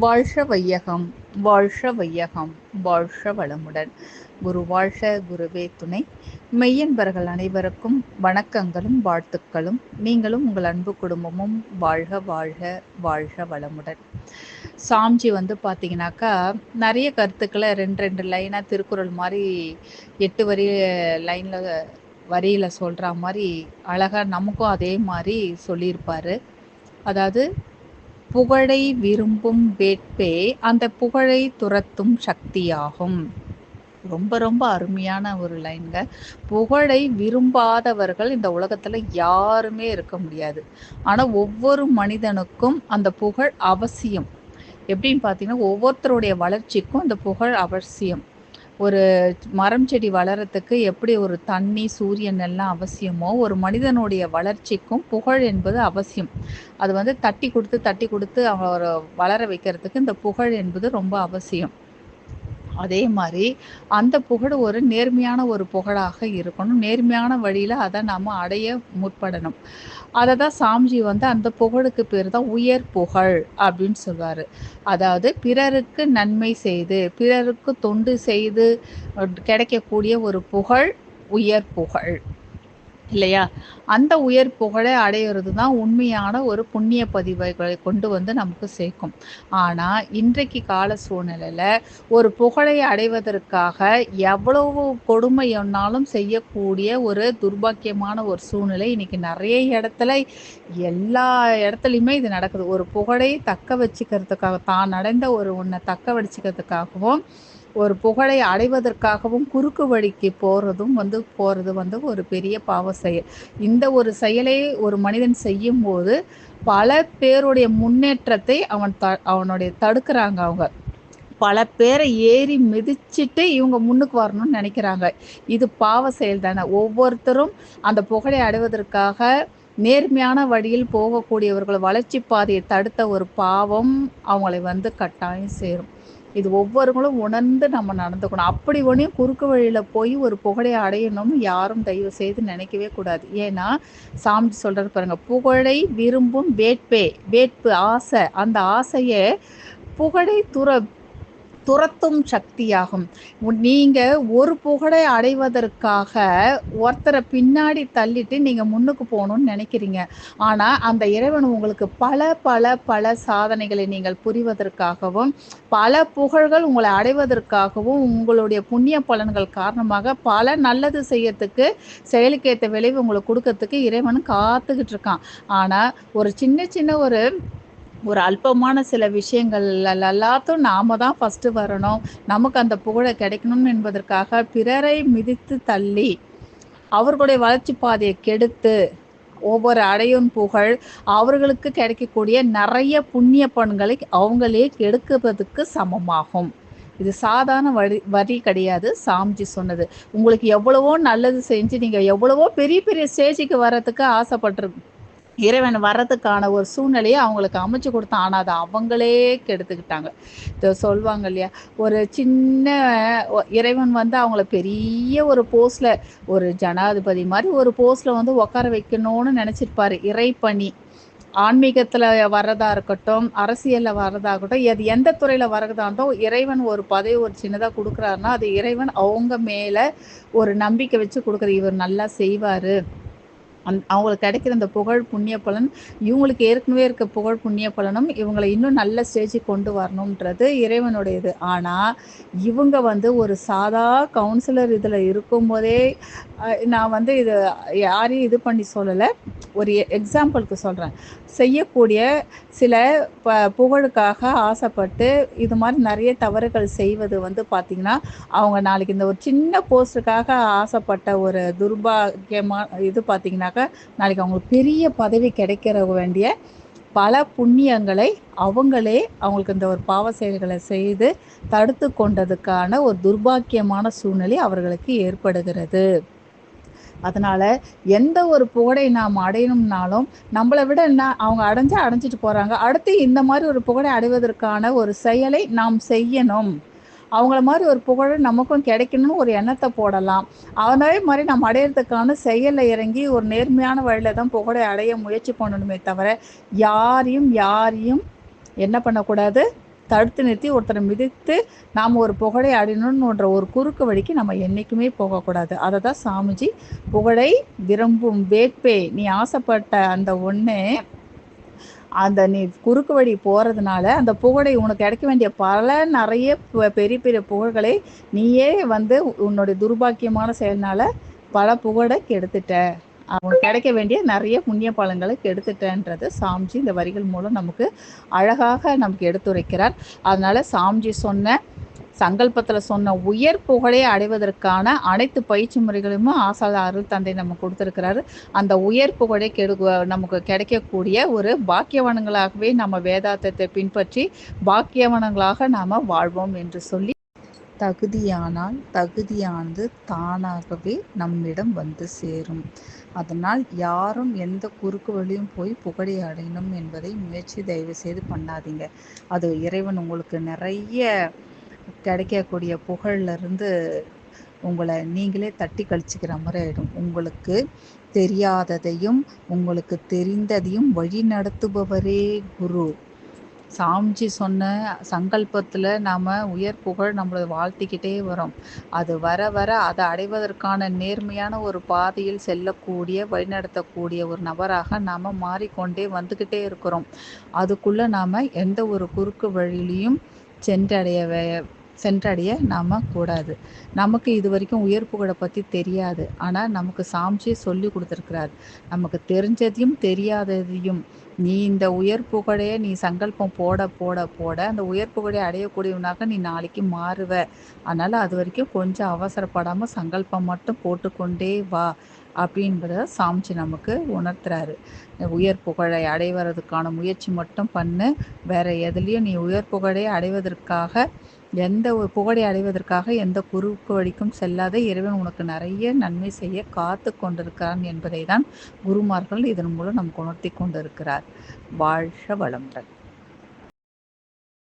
வாழ்க வையகம் வாழ்க வையகம் வாழ்க வளமுடன். குரு வாழ்க குருவே துணை. மெய்யன்பர்கள் அனைவருக்கும் வணக்கங்களும் வாழ்த்துக்களும். நீங்களும் உங்கள் அன்பு குடும்பமும் வாழ்க வாழ்க வாழ்க வளமுடன். சாம்ஜி வந்து பார்த்தீங்கன்னாக்கா நிறைய கருத்துக்களை ரெண்டு ரெண்டு லைனாக திருக்குறள் மாதிரி எட்டு வரி லைனில் வரியில் சொல்கிற மாதிரி அழகாக நமக்கும் அதே மாதிரி சொல்லியிருப்பார். அதாவது புகழை விரும்பும் வேட்பே அந்த புகழை துரத்தும் சக்தியாகும். ரொம்ப ரொம்ப அருமையான ஒரு லைன்க புகழை விரும்பாதவர்கள் இந்த உலகத்துல யாருமே இருக்க முடியாது. ஆனா ஒவ்வொரு மனிதனுக்கும் அந்த புகழ் அவசியம். எப்படின்னு பார்த்தீங்கன்னா ஒவ்வொருத்தருடைய வளர்ச்சிக்கும் அந்த புகழ் அவசியம். ஒரு மரம் செடி வளரத்துக்கு எப்படி ஒரு தண்ணி சூரியன் எல்லாம் அவசியமோ ஒரு மனிதனுடைய வளர்ச்சிக்கும் புகழ் என்பது அவசியம். அது வந்து தட்டி கொடுத்து தட்டி கொடுத்து அவர் வளர வைக்கிறதுக்கு இந்த புகழ் என்பது ரொம்ப அவசியம். அதே மாதிரி அந்த புகழ் ஒரு நேர்மையான ஒரு புகழாக இருக்கணும். நேர்மையான வழியில் அதை நம்ம அடைய முற்படணும். அதை தான் சாம்ஜி வந்து அந்த புகழுக்கு பேர் தான் உயர் புகழ் அப்படின்னு சொல்வார். அதாவது பிறருக்கு நன்மை செய்து பிறருக்கு தொண்டு செய்து கிடைக்கக்கூடிய ஒரு புகழ் உயர் புகழ். இல்லையா? அந்த உயர் புகழை அடையிறது தான் உண்மையான ஒரு புண்ணிய பதிவுகளை கொண்டு வந்து நமக்கு சேர்க்கும். ஆனால் இன்றைக்கு கால சூழ்நிலையில் ஒரு புகழை அடைவதற்காக எவ்வளவு கொடுமை என்னாலும் செய்யக்கூடிய ஒரு துர்பாக்கியமான ஒரு சூழ்நிலை இன்னைக்கு நிறைய இடத்துல எல்லா இடத்துலையுமே இது நடக்குது. ஒரு புகழை தக்க வச்சுக்கிறதுக்காக தான் நடந்த ஒரு ஒன்றை தக்க வச்சுக்கிறதுக்காகவும் ஒரு புகழை அடைவதற்காகவும் குறுக்கு வழிக்கு போகிறதும் வந்து போகிறது வந்து ஒரு பெரிய பாவ செயல். இந்த ஒரு செயலை ஒரு மனிதன் செய்யும் போது பல பேருடைய முன்னேற்றத்தை அவன் த அவனுடைய தடுக்கிறாங்க அவங்க. பல பேரை ஏறி மிதிச்சிட்டு இவங்க முன்னுக்கு வரணும்னு நினைக்கிறாங்க. இது பாவ செயல் தானே ஒவ்வொருத்தரும் அந்த புகழை அடைவதற்காக நேர்மையான வழியில் போகக்கூடியவர்கள் வளர்ச்சி பாதையை தடுத்த ஒரு பாவம் அவங்களை வந்து கட்டாயம் சேரும். இது ஒவ்வொருங்களும் உணர்ந்து நம்ம நடந்துக்கணும். அப்படி ஒன்றையும் குறுக்கு வழியில் போய் ஒரு புகழை அடையணும்னு யாரும் தயவு செய்து நினைக்கவே கூடாது. ஏன்னா சாமி சொல்கிறது பாருங்கள் புகழை விரும்பும் வேட்பே வேட்பு ஆசை. அந்த ஆசையை புகழை துற துரத்தும் சக்தியாகும். நீங்கள் ஒரு புகழை அடைவதற்காக ஒருத்தரை பின்னாடி தள்ளிட்டு நீங்கள் முன்னுக்கு போகணும்னு நினைக்கிறீங்க. ஆனால் அந்த இறைவன் உங்களுக்கு பல பல பல சாதனைகளை நீங்கள் புரிவதற்காகவும் பல புகழ்கள் உங்களை அடைவதற்காகவும் உங்களுடைய புண்ணிய பலன்கள் காரணமாக பல நல்லது செய்யறதுக்கு செயலுக்கேற்ற விளைவு உங்களுக்கு கொடுக்கறதுக்கு இறைவன் காத்துக்கிட்டு இருக்கான். ஆனால் ஒரு சின்ன சின்ன ஒரு ஒரு அல்பமான சில விஷயங்கள் எல்லாத்தையும் நாம தான் ஃபஸ்ட்டு வரணும். நமக்கு அந்த புகழை கிடைக்கணும் என்பதற்காக பிறரை மிதித்து தள்ளி அவர்களுடைய வளர்ச்சி பாதையை கெடுத்து ஒவ்வொரு அடையும் புகழ் அவர்களுக்கு கிடைக்கக்கூடிய நிறைய புண்ணிய பண்களை அவங்களே கெடுக்கிறதுக்கு சமமாகும். இது சாதாரண வரி வரி கிடையாது சாமிஜி சொன்னது. உங்களுக்கு எவ்வளவோ நல்லது செஞ்சு நீங்கள் எவ்வளவோ பெரிய பெரிய ஸ்டேஜுக்கு வர்றதுக்கு ஆசைப்பட்டிருக்கு இறைவன் வர்றதுக்கான ஒரு சூழ்நிலையை அவங்களுக்கு அமைச்சு கொடுத்தான் ஆனால் அதை அவங்களே கெடுத்துக்கிட்டாங்க. இதை சொல்லுவாங்க இல்லையா ஒரு சின்ன இறைவன் வந்து அவங்கள பெரிய ஒரு போஸ்டில் ஒரு ஜனாதிபதி மாதிரி ஒரு போஸ்டில் வந்து உட்கார வைக்கணும்னு நினச்சிருப்பாரு. இறைப்பணி ஆன்மீகத்தில் வர்றதா இருக்கட்டும் அரசியலில் வர்றதாகட்டும் இருக்கட்டும் எது எந்த துறையில் வர்றதா இருந்தோம் இறைவன் ஒரு பதவி ஒரு சின்னதாக கொடுக்குறாருன்னா அது இறைவன் அவங்க மேலே ஒரு நம்பிக்கை வச்சு கொடுக்குற இவர் நல்லா செய்வார். அந் அவங்களுக்கு கிடைக்கிற அந்த புகழ் புண்ணிய பலன் இவங்களுக்கு ஏற்கனவே இருக்க புகழ் புண்ணிய பலனும் இவங்களை இன்னும் நல்ல ஸ்டேஜுக்கு கொண்டு வரணுன்றது இறைவனுடையது. ஆனால் இவங்க வந்து ஒரு சாதா கவுன்சிலர் இதில் இருக்கும்போதே நான் வந்து இது யாரையும் இது பண்ணி சொல்லலை. ஒரு எக்ஸாம்பிளுக்கு சொல்கிறேன் செய்யக்கூடிய சில ப புகழுக்காக ஆசைப்பட்டு இது மாதிரி நிறைய தவறுகள் செய்வது வந்து பார்த்திங்கன்னா அவங்க நாளைக்கு இந்த ஒரு சின்ன போஸ்ட்டுக்காக ஆசைப்பட்ட ஒரு துர்பாகியமாக இது பார்த்திங்கன்னா பார்த்திங்கனாக்கா நாளைக்கு அவங்களுக்கு பெரிய பதவி கிடைக்கிற வேண்டிய பல புண்ணியங்களை அவங்களே அவங்களுக்கு இந்த ஒரு பாவ செயல்களை செய்து தடுத்து கொண்டதுக்கான ஒரு துர்பாக்கியமான சூழ்நிலை அவர்களுக்கு ஏற்படுகிறது. அதனால் எந்த ஒரு புகழை நாம் அடையணும்னாலும் நம்மளை விட என்ன அவங்க அடைஞ்சா அடைஞ்சிட்டு போகிறாங்க அடுத்து இந்த மாதிரி ஒரு புகழை அடைவதற்கான ஒரு செயலை நாம் செய்யணும். அவங்கள மாதிரி ஒரு புகழ் நமக்கும் கிடைக்கணும்னு ஒரு எண்ணத்தை போடலாம். அதே மாதிரி நம்ம அடையிறதுக்கான செயலில் இறங்கி ஒரு நேர்மையான வழியில் தான் புகழை அடைய முயற்சி பண்ணணுமே தவிர யாரையும் யாரையும் என்ன பண்ணக்கூடாது? தடுத்து நிறுத்தி ஒருத்தரை மிதித்து நாம் ஒரு புகழை அடையணுன்ற ஒரு குறுக்கு வழிக்கு நம்ம என்றைக்குமே போகக்கூடாது. அதை தான் சாமிஜி புகழை விரும்பும் வேட்பே. நீ ஆசைப்பட்ட அந்த ஒன்று அந்த நீ குறுக்கு வழி போகிறதுனால அந்த புகழை உனக்கு கிடைக்க வேண்டிய பல நிறைய பெரிய பெரிய புகழ்களை நீயே வந்து உன்னுடைய துர்பாக்கியமான செயல்னால பல புகழை கெடுத்துட்ட. அவனுக்கு கிடைக்க வேண்டிய நிறைய புண்ணிய பலன்களை கெடுத்துட்டன்றது சாம்ஜி இந்த வரிகள் மூலம் நமக்கு அழகாக நமக்கு எடுத்துரைக்கிறார். அதனால சாம்ஜி சொன்ன சங்கல்பத்தில் சொன்ன உயர் புகழை அடைவதற்கான அனைத்து பயிற்சி முறைகளையும் ஆசால அருள் தந்தை நம்ம கொடுத்துருக்கிறாரு. அந்த உயர் புகழை கெடு நமக்கு கிடைக்கக்கூடிய ஒரு பாக்கியவனங்களாகவே நம்ம வேதாந்தத்தை பின்பற்றி பாக்கியவனங்களாக நாம் வாழ்வோம் என்று சொல்லி தகுதியானால் தகுதியானது தானாகவே நம்மிடம் வந்து சேரும். அதனால் யாரும் எந்த குறுக்கு வழியும் போய் புகழை அடையணும் என்பதை முயற்சி தயவு செய்து பண்ணாதீங்க. அது இறைவன் உங்களுக்கு நிறைய கிடைக்கக்கூடிய புகழ்லேருந்து உங்களை நீங்களே தட்டி கழிச்சிக்கிற மாதிரி ஆகிடும் உங்களுக்கு தெரியாததையும் உங்களுக்கு தெரிந்ததையும் வழி நடத்துபவரே குரு. சாமிஜி சொன்ன சங்கல்பத்தில் நாம் உயர் புகழ் நம்மளை வாழ்த்திக்கிட்டே வரோம். அது வர வர அதை அடைவதற்கான நேர்மையான ஒரு பாதையில் செல்லக்கூடிய வழிநடத்தக்கூடிய ஒரு நபராக நாம் மாறிக்கொண்டே வந்துக்கிட்டே இருக்கிறோம். அதுக்குள்ளே நாம் எந்த ஒரு குறுக்கு வழியிலையும் சென்றடைய சென்றடைய நாம் கூடாது. நமக்கு இது வரைக்கும் உயர் புகழை பற்றி தெரியாது. ஆனால் நமக்கு சாமிச்சியே சொல்லி கொடுத்துருக்கிறார். நமக்கு தெரிஞ்சதையும் தெரியாததையும். நீ இந்த உயர் புகழையே நீ சங்கல்பம் போட போட போட அந்த உயர் புகழை அடையக்கூடியவனாக நீ நாளைக்கு மாறுவ. அதனால் அது வரைக்கும் கொஞ்சம் அவசரப்படாமல் சங்கல்பம் மட்டும் போட்டுக்கொண்டே வா அப்படின்றத சாமிச்சு நமக்கு உணர்த்துறாரு. உயர் புகழை அடைவதற்கான முயற்சி மட்டும் பண்ணு. வேற எதுலேயும் நீ உயர் புகழை அடைவதற்காக எந்த ஒரு புகழை அடைவதற்காக எந்த குறுக்கு வழிக்கும் செல்லாத இறைவன் உனக்கு நிறைய நன்மை செய்ய காத்து கொண்டிருக்கிறான் என்பதை தான் குருமார்கள் இதன் மூலம் நமக்கு உணர்த்தி கொண்டிருக்கிறார். வாழ்க வளமுடன்.